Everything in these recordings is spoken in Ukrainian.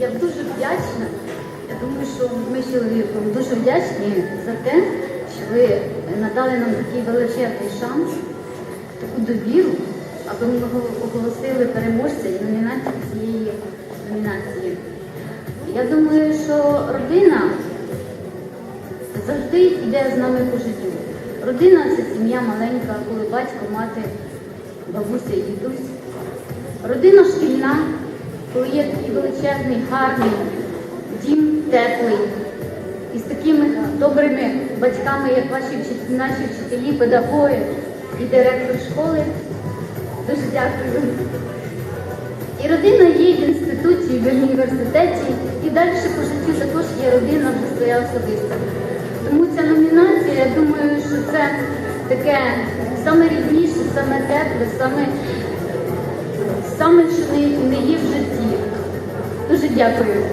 я дуже вдячна. Я думаю, що ми з чоловіком дуже вдячні за те, що ви надали нам такий величезний шанс, таку довіру, аби ми оголосили переможця і номінацію цієї номінації. Я думаю, що родина завжди йде з нами по життю. Родина це сім'я маленька, коли батько, мати, бабуся і дідусь. Родина шкільна, коли є такий величезний, гарний дім теплий. І з такими добрими батьками, як ваші наші вчителі, педагоги і директор школи. Дуже дякую. І родина є в інституті, в університеті, і далі по життю також є родина вже своя особиста. Тому ця номінація, я думаю, що це таке саме рідніше, саме тепле, саме, саме що не, є в житті. Дуже дякую.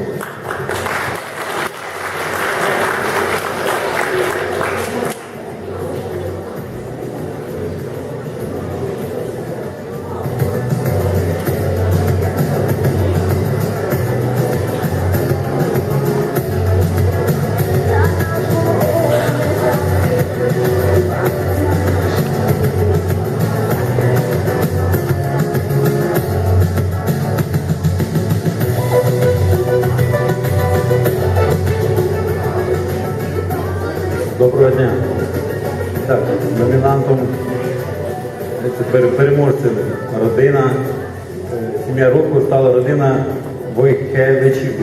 Доброго дня. Так, номінантом переможцем родина, е, сім'я року стала родина Войкевичів.